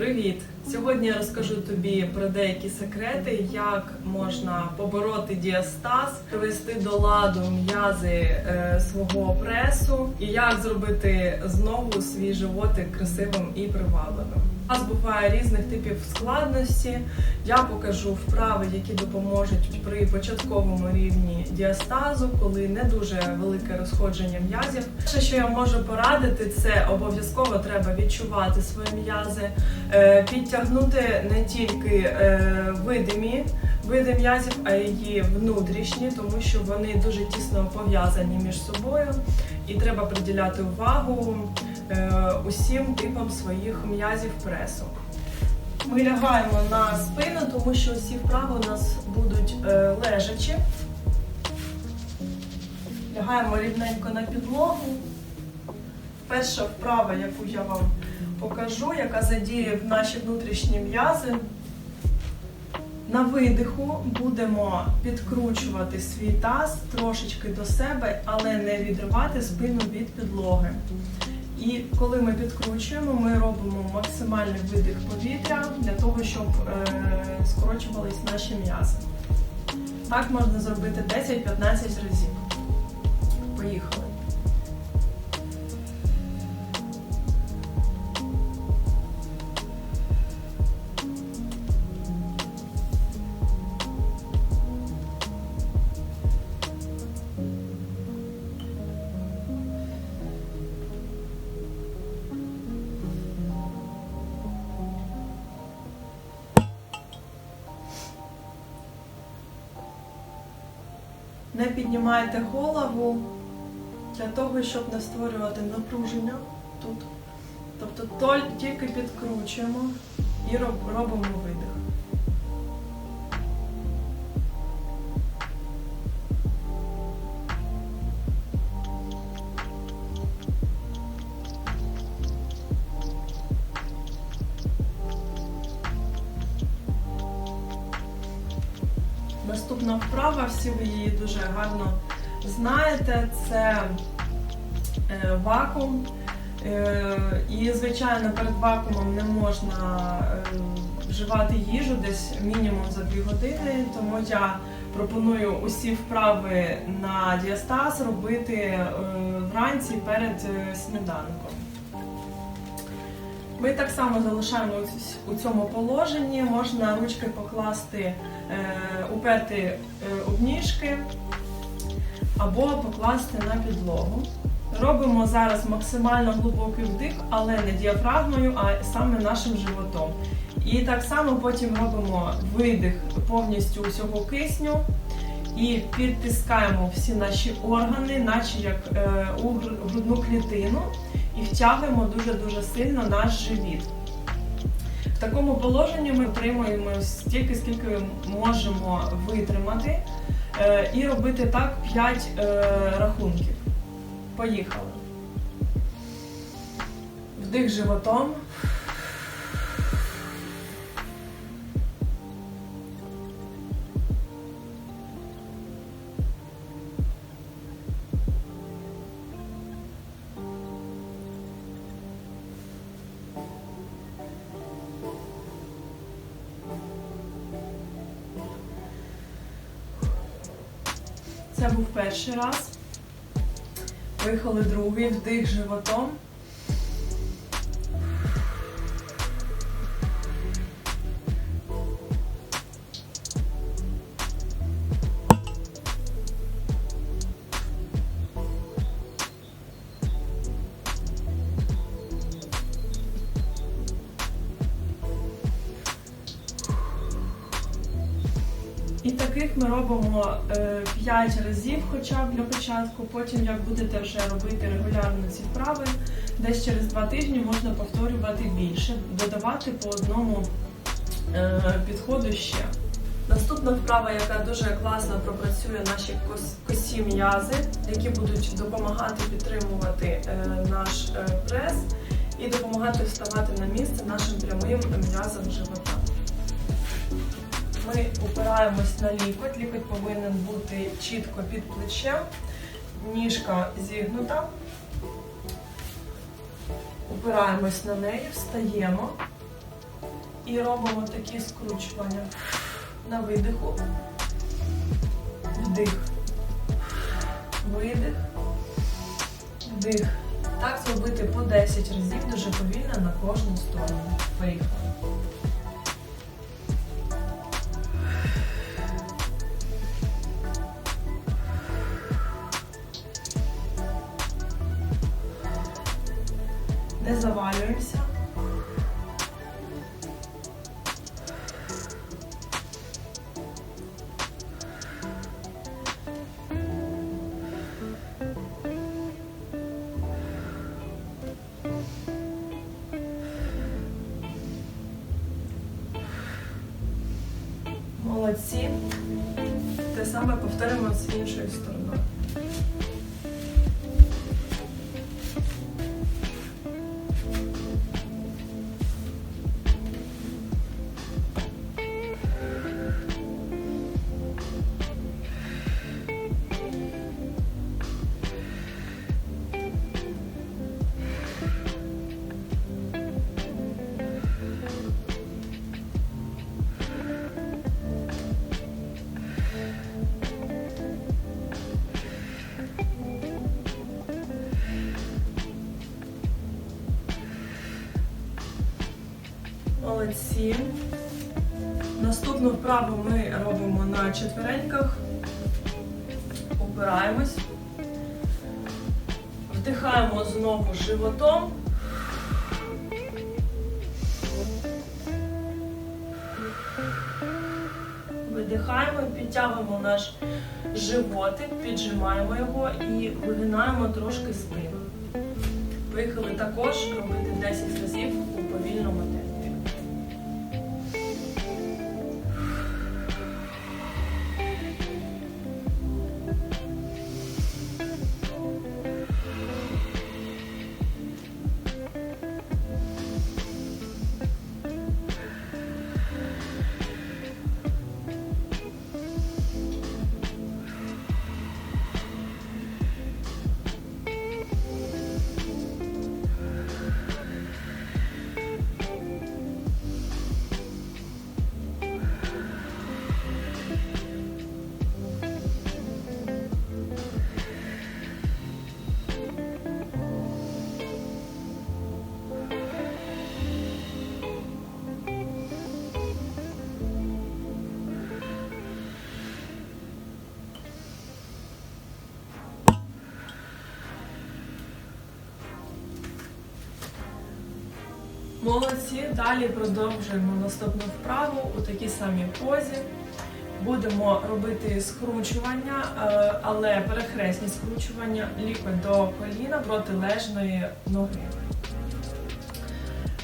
Привіт! Сьогодні я розкажу тобі про деякі секрети, як можна побороти діастаз, привести до ладу м'язи е, свого пресу і як зробити знову свій животик красивим і привабливим. Нас буває різних типів складності. Я покажу вправи, які допоможуть при початковому рівні діастазу, коли не дуже велике розходження м'язів. Перше, що я можу порадити, це обов'язково треба відчувати свої м'язи, е, підтягнути не тільки е, видимі види м'язів, а її внутрішні, тому що вони дуже тісно пов'язані між собою, і треба приділяти увагу усім типам своїх м'язів пресу. Ми лягаємо на спину, тому що усі вправи у нас будуть е, лежачі. Лягаємо рівненько на підлогу. Перша вправа, яку я вам покажу, яка задіє в наші внутрішні м'язи. На видиху будемо підкручувати свій таз трошечки до себе, але не відривати спину від підлоги. І коли ми підкручуємо, ми робимо максимальний видих повітря для того, щоб е, скорочувались наші м'язи. Так можна зробити 10-15 разів. Поїхали. Не піднімайте голову для того, щоб не створювати напруження тут. Тобто тільки підкручуємо і робимо видих. Наступна вправа, всі ви її дуже гарно знаєте, це е, вакуум. Е, І, звичайно, перед вакуумом не можна е, вживати їжу десь мінімум за 2 години, тому я пропоную усі вправи на діастаз робити е, вранці перед сніданком. Ми так само залишаємо у цьому положенні, можна ручки покласти, е, уперти е, об ніжки або покласти на підлогу. Робимо зараз максимально глибокий вдих, але не діафрагмою, а саме нашим животом. І так само потім робимо видих повністю усього кисню і підтискаємо всі наші органи, наче як е, у грудну клітину, і втягуємо дуже-дуже сильно наш живіт. В такому положенні ми отримуємо стільки, скільки можемо витримати, е, і робити так 5 е, рахунків. Поїхали. Вдих животом. Це був перший раз. Вихали другий вдих животом. Таких ми робимо 5 разів хоча б для початку. Потім, як будете вже робити регулярно ці вправи, десь через 2 тижні можна повторювати більше, додавати по одному е, підходу ще. Наступна вправа, яка дуже класно пропрацює наші кос- косі м'язи, які будуть допомагати підтримувати е, наш е, прес і допомагати вставати на місце нашим прямим м'язам живота. Ми опираємось на лікоть. Лікоть повинен бути чітко під плечем, ніжка зігнута. Опираємось на неї, встаємо. І робимо такі скручування на видиху. Вдих. Видих. Вдих. Так зробити по 10 разів дуже повільно на кожну сторону. Поїхали. Не завалюємося. Молодці. Те саме повторимо з іншою стороною. Молодці. Наступну вправу ми робимо на четвереньках. Опираємось. Вдихаємо знову животом. Видихаємо, підтягуємо наш животик, піджимаємо його і вигинаємо трошки спину. Поїхали також робити 10 разів у повільному темпі. Молодці. Далі продовжуємо наступну вправу у такій самій позі. Будемо робити скручування, е, але перехресні скручування лікоть до коліна протилежної ноги.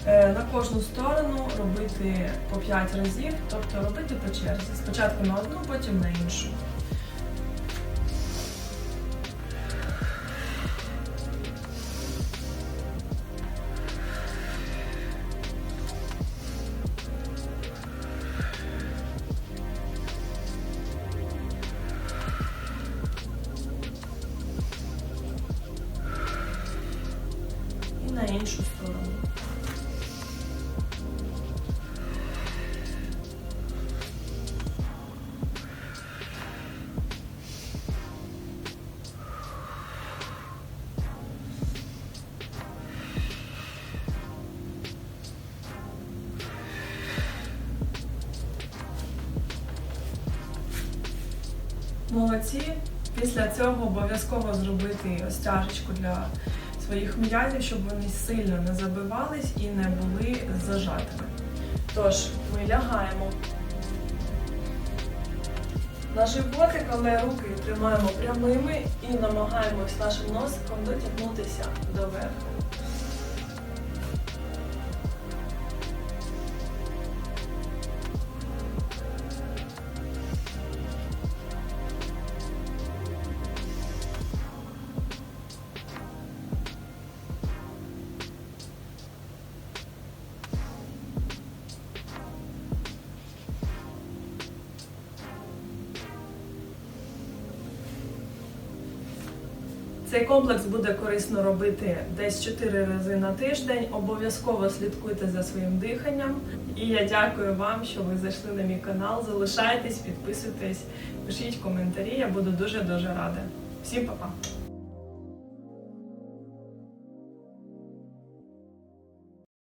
Е, На кожну сторону робити по 5 разів, тобто робити по черзі. Спочатку на одну, потім на іншу. Іншу сторону. Молодці. Після цього обов'язково зробити розтяжечку для своїх м'язів, щоб вони сильно не забивались і не були зажатими. Тож, ми лягаємо на животик, але руки тримаємо прямими і намагаємось нашим носиком дотягнутися до верху. Цей комплекс буде корисно робити десь 4 рази на тиждень. Обов'язково слідкуйте за своїм диханням. І я дякую вам, що ви зайшли на мій канал. Залишайтесь, підписуйтесь, пишіть коментарі. Я буду дуже дуже рада. Всім па-па!